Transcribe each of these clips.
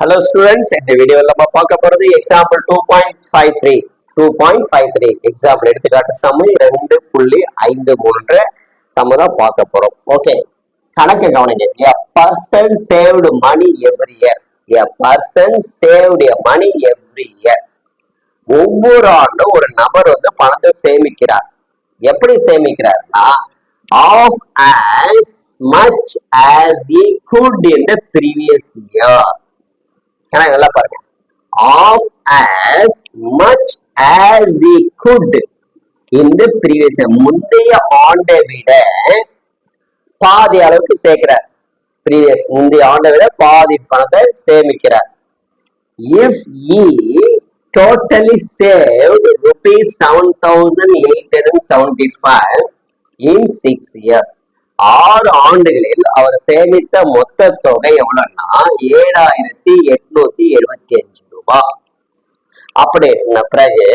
Hello students இந்த வீடியோவில் நம்ம பார்க்க போறது example two point five three two point five three example எடுத்துக்காட்டு சமு ரெண்டு புள்ளி ஐந்து மூன்று. சம தான் பார்க்க போறோம். ஓகே கணக்கு கவனிங்க. A person saved money every year a person saved money every year ஒவ்வொரு ஆண்டும் ஒரு நபர் வந்து பணத்தை சேமிக்கிறார். எப்படி சேமிக்கிறார்னா half as much as he could in the previous year ஏன்னா நல்லா பாருங்க half as much as he could இந்த ப்ரீவியஸ் முந்தைய ஆண்டை விட பாதி அளவுக்கு சேர்க்கிறார் ப்ரீவியஸ் முந்தைய ஆண்டை விட பாதி பணத்தை சேமிக்கிறார் if he totally saved rupees seven thousand eight hundred seventy five in six years ஆறு ஆண்டுகளில் அவர் சேமித்த மொத்த தொகை எவ்வளவுன்னா ஏழாயிரத்தி எட்நூத்தி எழுபத்தி அஞ்சு ரூபாய் அப்படி இருந்த பிறகு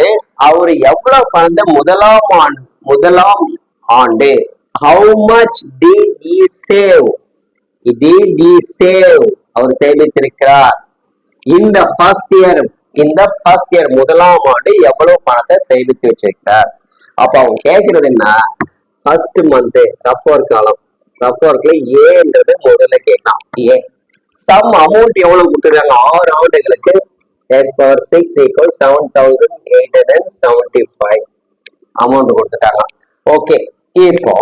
அவர் எவ்வளவு பணத்தை முதலாம் ஆண்டு முதலாம் ஆண்டு? How much did he save did did save அவர் சேமித்திருக்கிறார். இந்த ஃபர்ஸ்ட் இயர் இந்த ஃபர்ஸ்ட் இயர் முதலாம் ஆண்டு எவ்வளவு பணத்தை சேமித்து வச்சிருக்கிறார்? அப்ப அவங்க கேட்கறது என்ன? First month rough work column. Rough ஒர்க்ல ஏன்றது முதல்ல கேட்கலாம். ஏ சம் அமௌண்ட் எவ்வளவு கொடுத்துருக்காங்க? ஆறு ஆண்டுகளுக்கு S power six equal seven thousand eight hundred seventy five amount கொடுத்துட்டாங்க ஓகே இப்போ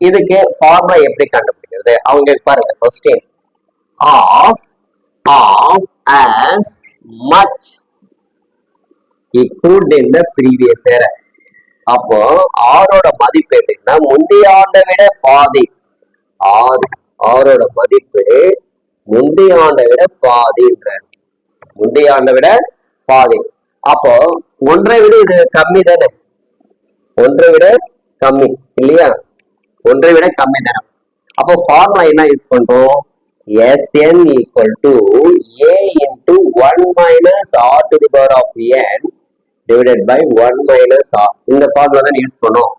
இதுக்கு ஃபார்முலா எப்படி கண்டுபிடிக்கிறது? அவங்க பாருங்க question half half as much equal in the previous year அப்போ ஆரோட மதிப்பு எப்படின்னா முந்தைய ஆண்டை விட பாதி. ஆறு ஆரோட மதிப்பு முந்தைய ஆண்டை விட பாதின்ற முந்தைய ஆண்டை விட பாதி. அப்போ ஒன்றை விட இது கம்மி தானே? ஒன்றை விட கம்மி இல்லையா? ஒன்றை விட கம்மி தானே? அப்போ ஃபார்முலா என்ன யூஸ் பண்றோம்? Sn equal to A into 1 minus R to the power of n divided by one minus R இந்த ஃபார்முலா தான் யூஸ் பண்ணும்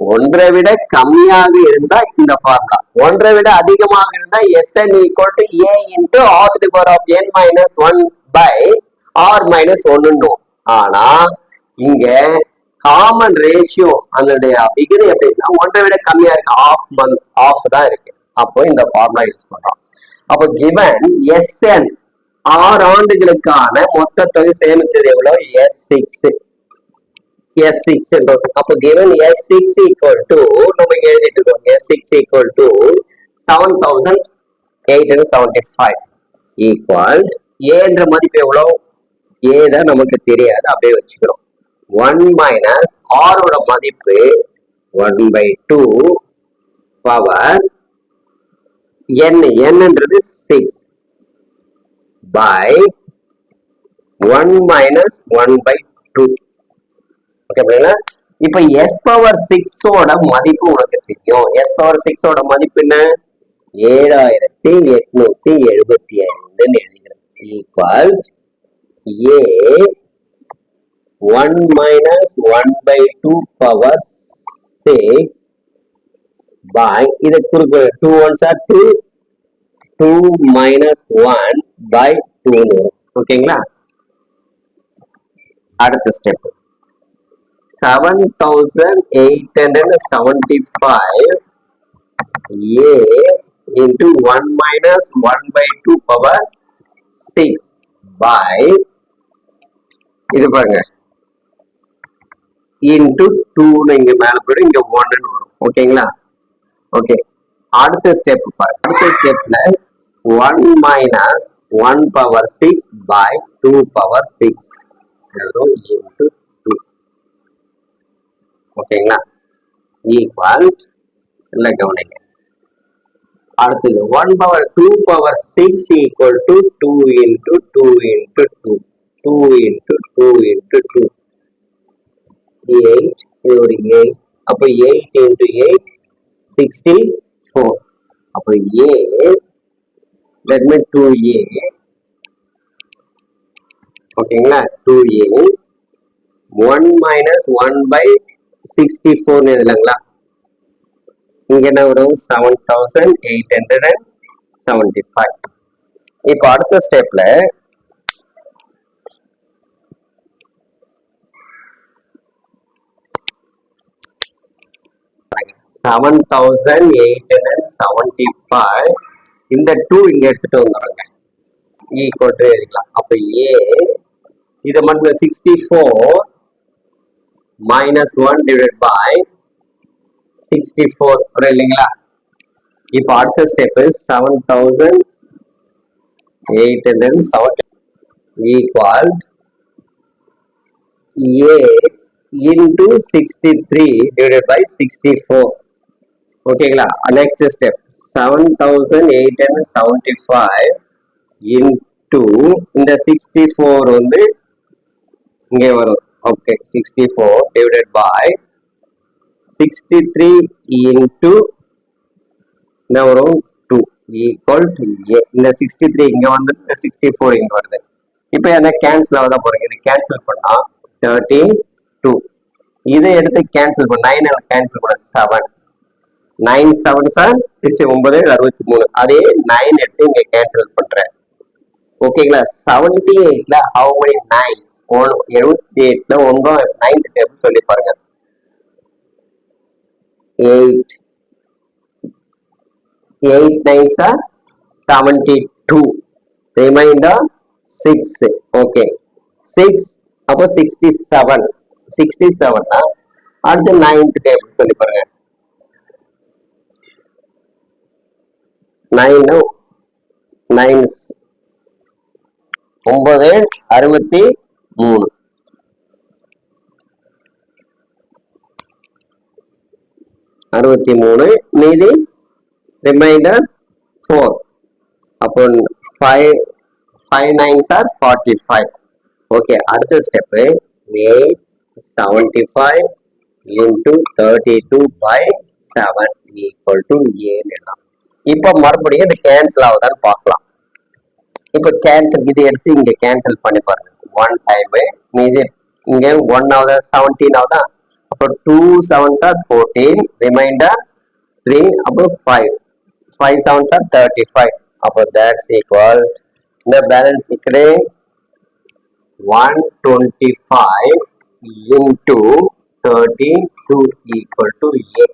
ஒன்றை விட கம்மியாக இருந்தா இந்த ஃபார்முலா ஒன்றை விட அதிகமாக இருந்தா S N to A into R to the power of n minus 1 by R minus 1 ஆனா இங்க காமன் ரேஷியோ அதனுடைய விகிதம் எப்படின்னா ஒன்றை விட கம்மியா இருக்கு ஆஃப் மந்த் ஆஃப் தான் இருக்கு. அப்போ இந்த ஃபார்முலா யூஸ் பண்றோம் அப்போ கிவன் எஸ்என் ஆறு ஆண்டுகளுக்கான மொத்த தொகை சேமித்தது எவ்வளவு எஸ் சிக்ஸ் எஸ் சிக்ஸ் அப்போ given S six equal to நம்ம எழுதிட்டு இருக்கோம் S six equal to seven thousand eight hundred seventy five equal ஏன்ற மதிப்பு எவ்வளோ? ஏ தான் நமக்கு தெரியாது அப்படியே வச்சுக்கிறோம். ஒன் மைனஸ் ஆரோட மதிப்பு one by two power N என்னன்றது six by one minus one by two okay புரியுங்களா இப்போ எஸ் பவர் சிக்ஸோட மதிப்பு உனக்கு தெரியும். எஸ் பவர் சிக்ஸோட மதிப்பு என்ன? ஏழாயிரத்தி எட்நூத்தி எழுபத்தி ஐந்துன்னு எழுதிக்கிறேன். Equal A one minus one by two power six by இது குறுக்கு two ones are two two minus one by two ஓகேங்களா அடுத்த step seven thousand eight hundred seventy five A into one minus one by two power six by இது பாருங்க into டூன்னு இங்க மேல போயிடும் இங்க ஒன்னு வரும். ஓகேங்களா ஓகே அடுத்த ஸ்டெப் பாரு அடுத்த ஸ்டெப்ல one minus one power six by two power six into two ஓகேங்களா ஈக்குவல் இல்லை கவனிங்க அடுத்தது one power two power six equal to two into two into two two into two into two eight இது ஒரு eight அப்போ eight into eight sixty four அப்போ A let me two A ஓகேங்களா two A one minus one by sixty ஃபோர்னு எழுதலாங்களா இங்க என்ன வரும் seven thousand eight hundred and seventy five இப்போ அடுத்த ஸ்டெப்ல seven thousand eight hundred seventy five இந்த டூ இங்க எடுத்துட்டு வந்துடுங்க ஈக்குவல் டு எழுதிக்கலாம் அப்ப ஏ இது மட்டும் sixty four minus one divide by sixty four இல்லைங்களா இப்போ அடுத்த step seven thousand eight hundred seven equal A into sixty three divided by sixty four ஓகேங்களா next step seven thousand eight hundred seventy five into இந்த sixty four வந்து இங்கே வரும். Okay sixty four divided by sixty three into என்ன வரும்? Two equal to ஏ இந்த sixty three இங்கே வந்து இந்த சிக்ஸ்டி ஃபோர் இங்கே வருது. இப்போ என்ன கேன்சல் ஆக தான் போகிறீங்க இது கேன்சல் பண்ணால் தேர்ட்டி டூ இதை எடுத்து கேன்சல் பண்ண நைன் கேன்சல் பண்ண seven nine seven are sixty ஒன்பது அறுபத்தி மூணு. அதே நைன் எடுத்து இங்கே கேன்சல் பண்ணுறேன் ஓகேங்களா செவன்டி எயிட்ல ஹவு many நைன்ஸ் ஒன் எழுபத்தி எயிட்ல ஒன்பது நைன்த் டேபிள் சொல்லி பாருங்க? Eight eight nines are seventy two remainder six okay six அப்போ சிக்ஸ்டி செவன் சிக்ஸ்டி செவன்னா அடுத்து நைன்த் டேபிள் சொல்லி பாருங்க? நைன் நைன்ஸ் ஒன்பது அறுபத்தி மூணு அறுபத்தி மூணு மீதி ரிமைண்டர் ஃபோர் அப்போ five five nines are forty five okay அடுத்த step eight seventy five into thirty two by seven equal to ஏன்னு இப்போ மறுபடியும் இது கேன்சல் ஆகுதான்னு பார்க்கலாம். இப்போ கேன்சல் இது எடுத்து இங்க கேன்சல் பண்ணி பாருங்க. ஒன் டைம் மீதி இங்க ஒன் ஆகுதா செவன்டீன் ஆகுதா? அப்போ two sevens are fourteen remainder three அப்புறம் five five sevens are thirty five அப்போ தட்ஸ் ஈக்குவல் இந்த balance இக்கడే one twenty five into thirty two equal to A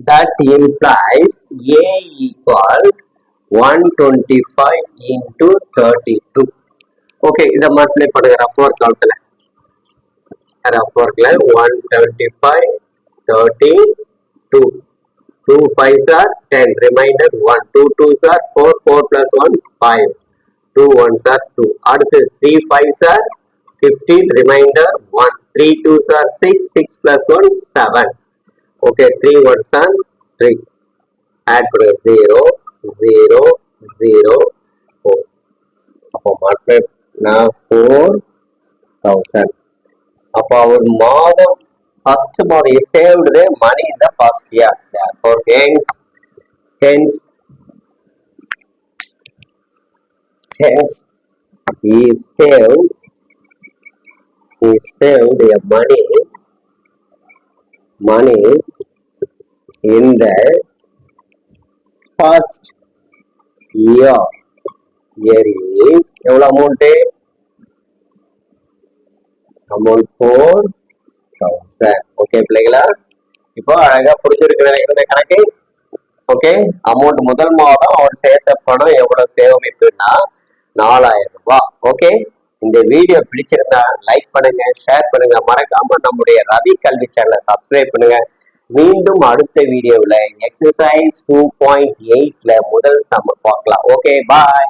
that implies A equal 125 into 32. Okay, இதை multiply பண்ணுங்க. Rough work காலத்தில் rough ஒர்க்கில் one twenty five thirty two two five are ten remainder one two two are four four plus one five two one are two அடுத்து three five sir fifteen reminder one three two sir six six plus one seven okay three once on three add பண்ணுங்க zero zero zero four அப்போ multiply நான் four thousand அப்போ அவர் மாதம் first மாதம் he saved the money in the first year therefore hence hence hence he saved he saved a money money in the first year. Year is எவ்வளவு amount amount four thousand okay பிள்ளைங்களா இப்போ அழகா புரிஞ்சிருக்கு நினைக்கிற கணக்கு. Okay amount முதல் மாதம் அவர் சேர்த்த பணம் எவ்வளவு சேமிப்புன்னா நாலாயிரம் ரூபாய். ஓகே இந்த வீடியோ பிடிச்சிருந்தா லைக் பண்ணுங்க ஷேர் பண்ணுங்க. மறக்காம நம்முடைய ரவி கல்வி சேனலை சப்ஸ்கிரைப் பண்ணுங்க. மீண்டும் அடுத்த வீடியோவில் எக்ஸசைஸ் டூ பாயிண்ட் எயிட்ல முதல் சம்ம பார்க்கலாம். Okay bye